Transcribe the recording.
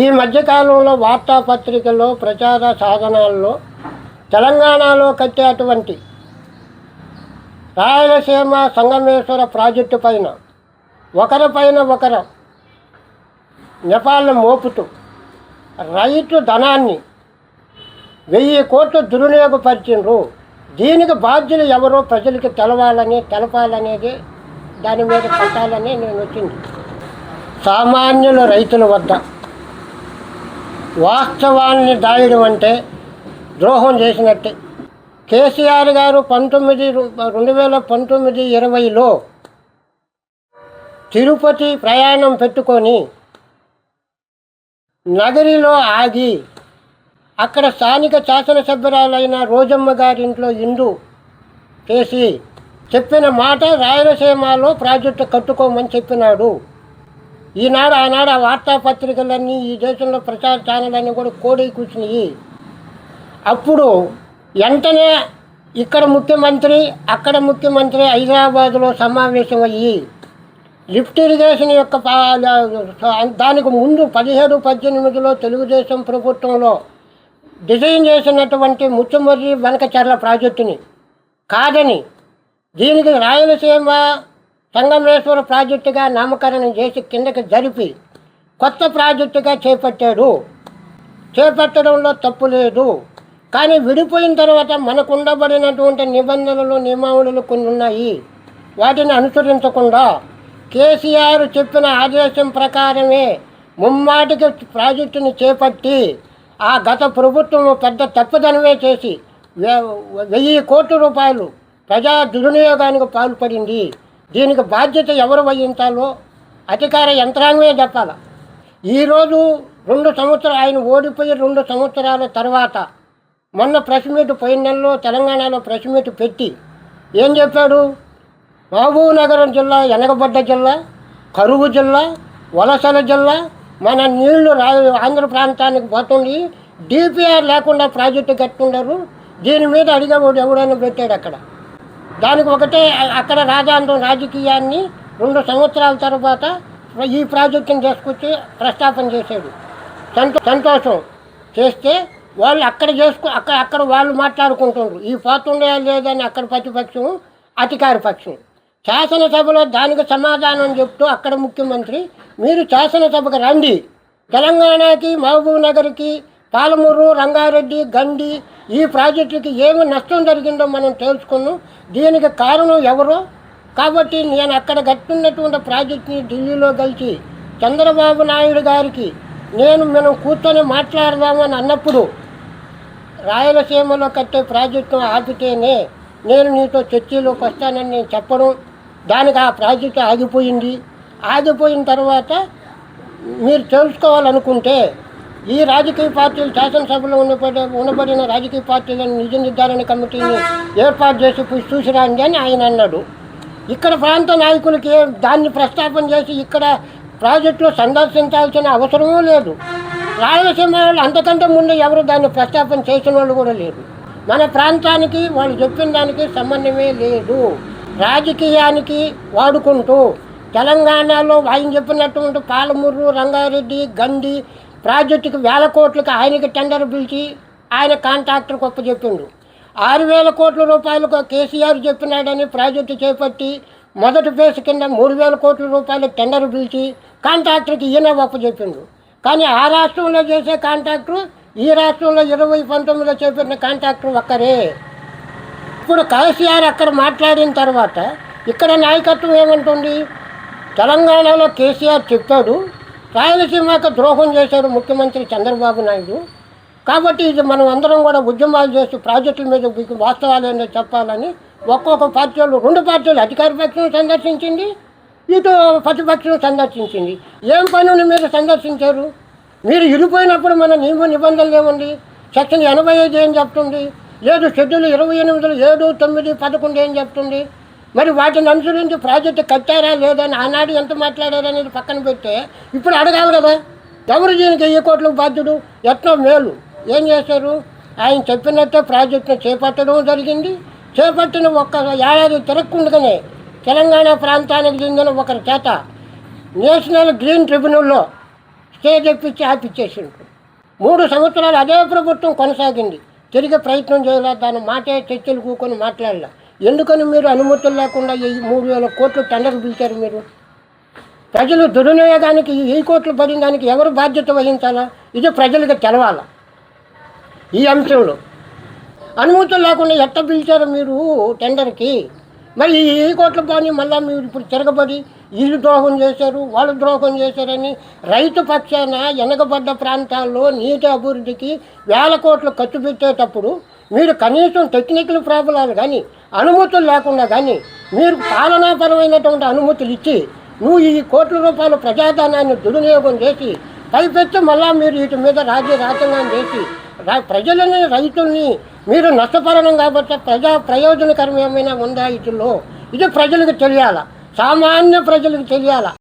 ఈ మధ్యకాలంలో వార్తాపత్రికల్లో ప్రచార సాధనాల్లో తెలంగాణలో కట్టేటువంటి రాయలసీమ సంగమేశ్వర ప్రాజెక్టు పైన ఒకరిపైన ఒకరు నేపాల్ మోపుతూ రైతు ధనాన్ని వెయ్యి కోట్లు దుర్వినియోగపరిచిండ్రు. దీనికి బాధ్యులు ఎవరో ప్రజలకు తెలవాలని తెలపాలనేది దాని మీద కట్టాలని నేను వచ్చింది. సామాన్యుల రైతుల వద్ద వాస్తవాన్ని దాయడం అంటే ద్రోహం చేసినట్టే. కేసీఆర్ గారు పంతొమ్మిది రెండు వేల పంతొమ్మిది ఇరవైలో తిరుపతి ప్రయాణం పెట్టుకొని నగరిలో ఆగి అక్కడ స్థానిక శాసనసభ్యురాలైన రోజమ్మ గారింట్లో ఇందు చేసి చెప్పిన మాట రాయలసీమలో ప్రాజెక్టు కట్టుకోమని చెప్పినాడు. ఈనాడు ఆనాడు ఆ వార్తాపత్రికలన్నీ ఈ దేశంలో ప్రచార ఛానల్ అన్నీ కూడా కోడి కూర్చున్నాయి అప్పుడు వెంటనే ఇక్కడ ముఖ్యమంత్రి అక్కడ ముఖ్యమంత్రి హైదరాబాద్లో సమావేశం అయ్యి లిఫ్ట్ ఇరిగేషన్ యొక్క దానికి ముందు పదిహేడు పద్దెనిమిదిలో తెలుగుదేశం ప్రభుత్వంలో డిజైన్ చేసినటువంటి ముచ్చమర్రి వెనకచర్ల ప్రాజెక్టుని కాదని దీనికి రాయలసీమ సంగమేశ్వర ప్రాజెక్టుగా నామకరణం చేసి కిందకి జరిపి కొత్త ప్రాజెక్టుగా చేపట్టాడు. చేపట్టడంలో తప్పు లేదు. కానీ విడిపోయిన తర్వాత మనకు ఉండబడినటువంటి నిబంధనలు నియమావళులు కొన్ని ఉన్నాయి. వాటిని అనుసరించకుండా కేసీఆర్ చెప్పిన ఆదేశం ప్రకారమే ముమ్మాటికి ప్రాజెక్టుని చేపట్టి ఆ గత ప్రభుత్వం పెద్ద తప్పుదనమే చేసి వెయ్యి కోట్ల రూపాయలు ప్రజా దుర్వినియోగానికి పాల్పడింది. దీనికి బాధ్యత ఎవరు వహించాలో అధికార యంత్రాంగమే చెప్పాలి. ఈరోజు రెండు సంవత్సరాలు ఆయన ఓడిపోయి రెండు సంవత్సరాల తర్వాత మొన్న ప్రెస్ మీట్ పోయిన నెలలో తెలంగాణలో ప్రెస్ మీట్ పెట్టి ఏం చెప్పాడు? మహబూబ్నగరం జిల్లా వెనకబడ్డ జిల్లా కరువు జిల్లా వలసల జిల్లా మన నీళ్ళు రా ఆంధ్ర ప్రాంతానికి పోతుంది డిపిఆర్ లేకుండా ప్రాజెక్టు కట్టుకున్నారు దీని మీద అడిగేవాడు ఎవడైనా పెట్టాడు అక్కడ? దానికి ఒకటే అక్కడ రాజాంధ్రం రాజకీయాన్ని రెండు సంవత్సరాల తర్వాత ఈ ప్రాజెక్టుని తీసుకొచ్చి ప్రస్తాపన చేశాడు. సంతో సంతోషం చేస్తే వాళ్ళు అక్కడ చేసుకు అక్కడ అక్కడ వాళ్ళు మాట్లాడుకుంటుండ్రు. ఈ పోతుండే లేదని అక్కడ ప్రతిపక్షం అధికార పక్షం. శాసనసభలో దానికి సమాధానం చెప్తూ అక్కడ ముఖ్యమంత్రి మీరు శాసనసభకు రండి. తెలంగాణకి మహబూబ్ నగర్కి పాలమూరు రంగారెడ్డి గండి ఈ ప్రాజెక్టుకి ఏమి నష్టం జరిగిందో మనం తెలుసుకున్నాం. దీనికి కారణం ఎవరో? కాబట్టి నేను అక్కడ కట్టున్నటువంటి ప్రాజెక్ట్ని ఢిల్లీలో కలిసి చంద్రబాబు నాయుడు గారికి నేను మనం కూర్చొని మాట్లాడదామని అన్నప్పుడు రాయలసీమలో కట్టే ప్రాజెక్టును ఆపితేనే నేను నీతో చర్చలోకి వస్తానని నేను చెప్పడం. దానికి ఆ ప్రాజెక్టు ఆగిపోయింది. ఆగిపోయిన తర్వాత మీరు తెలుసుకోవాలనుకుంటే ఈ రాజకీయ పార్టీలు శాసనసభలో ఉండబడి ఉండబడిన రాజకీయ పార్టీలను నిజ నిర్ధారణ కమిటీని ఏర్పాటు చేసి చూసిరాండి అని ఆయన అన్నాడు. ఇక్కడ ప్రాంత నాయకులకి దాన్ని ప్రస్తాపన చేసి ఇక్కడ ప్రాజెక్టులు సందర్శించాల్సిన అవసరమూ లేదు. రాయలసీమ వాళ్ళు అంతకంటే ముందు ఎవరు దాన్ని ప్రస్తాపన చేసిన వాళ్ళు కూడా లేరు. మన ప్రాంతానికి వాళ్ళు చెప్పిన దానికి సంబంధమే లేదు. రాజకీయానికి వాడుకుంటూ తెలంగాణలో ఆయన చెప్పినటువంటి పాలమూరు రంగారెడ్డి గండి ప్రాజెక్టుకి వేల కోట్లకు ఆయనకి టెండర్ పిలిచి ఆయన కాంట్రాక్టర్కి ఒప్పచెప్పిండు ఆరు వేల కోట్ల రూపాయలకు కేసీఆర్ చెప్పినాడని ప్రాజెక్టు చేపట్టి మొదటి ఫేజ్ కింద మూడు వేల కోట్ల రూపాయలు టెండర్ పిలిచి కాంట్రాక్టర్కి ఈయన ఒప్పచెప్పిండు కానీ ఆ రాష్ట్రంలో చేసే కాంట్రాక్టర్ ఈ రాష్ట్రంలో ఇరవై పంతొమ్మిదిలో చేపట్టిన కాంట్రాక్టర్ ఒక్కరే. ఇప్పుడు కేసీఆర్ అక్కడ మాట్లాడిన తర్వాత ఇక్కడ నాయకత్వం ఏమంటుంది? తెలంగాణలో కేసీఆర్ చెప్పాడు రాయలసీమకు ద్రోహం చేశారు ముఖ్యమంత్రి చంద్రబాబు నాయుడు. కాబట్టి ఇది మనం అందరం కూడా ఉద్యమాలు చేసి ప్రాజెక్టుల మీద మీకు వాస్తవాలు ఏంటో చెప్పాలని ఒక్కొక్క పార్టీలు రెండు పార్టీలు అధికార పక్షం సందర్శించింది ఇటు ప్రతిపక్షం సందర్శించింది. ఏం పనులు మీరు సందర్శించారు? మీరు ఇరిపోయినప్పుడు మన నియమ నిబంధనలు ఏముంది? సెక్షన్ ఎనభై ఐదు ఏం చెప్తుంది? ఏడు షెడ్యూల్ ఇరవై ఎనిమిదిలో ఏడు తొమ్మిది పదకొండు ఏం చెప్తుంది? మరి వాటిని అనుసరించి ప్రాజెక్టు కట్టారా లేదని ఆనాడు ఎంత మాట్లాడారనేది పక్కన పెడితే ఇప్పుడు అడగాలి కదా. ఎవరు దీనికి వెయ్యి కోట్లకు బాధ్యుడు? ఎట్లా మేలు? ఏం చేశారు? ఆయన చెప్పినట్టే ప్రాజెక్టును చేపట్టడం జరిగింది. చేపట్టిన ఒక్క ఏడాది తిరగకుండగానే తెలంగాణ ప్రాంతానికి చెందిన ఒకరి చేత నేషనల్ గ్రీన్ ట్రిబ్యునల్లో స్టే తెప్పించి ఆపిచ్చేసిండు మూడు సంవత్సరాలు అదే ప్రభుత్వం కొనసాగింది. తిరిగి ప్రయత్నం చేయలేదు. దాని మాటే చర్చలు కూకొని మాట్లాడలే. ఎందుకని మీరు అనుమతులు లేకుండా ఈ మూడు వేల కోట్లు టెండర్ పిలిచారు మీరు? ప్రజలు దుర్వినియోగానికి ఈ కోట్లు పడిన దానికి ఎవరు బాధ్యత వహించాలా? ఇది ప్రజలకు తెలవాలా? ఈ అంశంలో అనుమతులు లేకుండా ఎట్ట పిలిచారు మీరు టెండర్కి? మరి ఈ ఈ కోట్ల పని మళ్ళీ మీరు ఇప్పుడు తిరగబడి వీళ్ళు ద్రోహం చేశారు వాళ్ళు ద్రోహం చేశారని రైతు పక్షాన వెనకబడ్డ ప్రాంతాల్లో నీటి అభివృద్ధికి వేల కోట్లు ఖర్చు పెట్టేటప్పుడు మీరు కనీసం టెక్నికల్ ప్రాబ్లాలు కానీ అనుమతులు లేకుండా కానీ మీరు పాలనాపరమైనటువంటి అనుమతులు ఇచ్చి నువ్వు ఈ కోట్ల రూపాయల ప్రజాధనాన్ని దుర్వినియోగం చేసి పైపెత్తి మళ్ళా మీరు వీటి మీద రాజ్య రాజ్యాంగం చేసి రా- ప్రజలని రైతుల్ని మీరు నష్టపరణం కాబట్టి ప్రజా ప్రయోజనకరం ఏమైనా ఉందా వీటిల్లో? ఇది ప్రజలకు తెలియాల? సామాన్య ప్రజలకు తెలియాలా?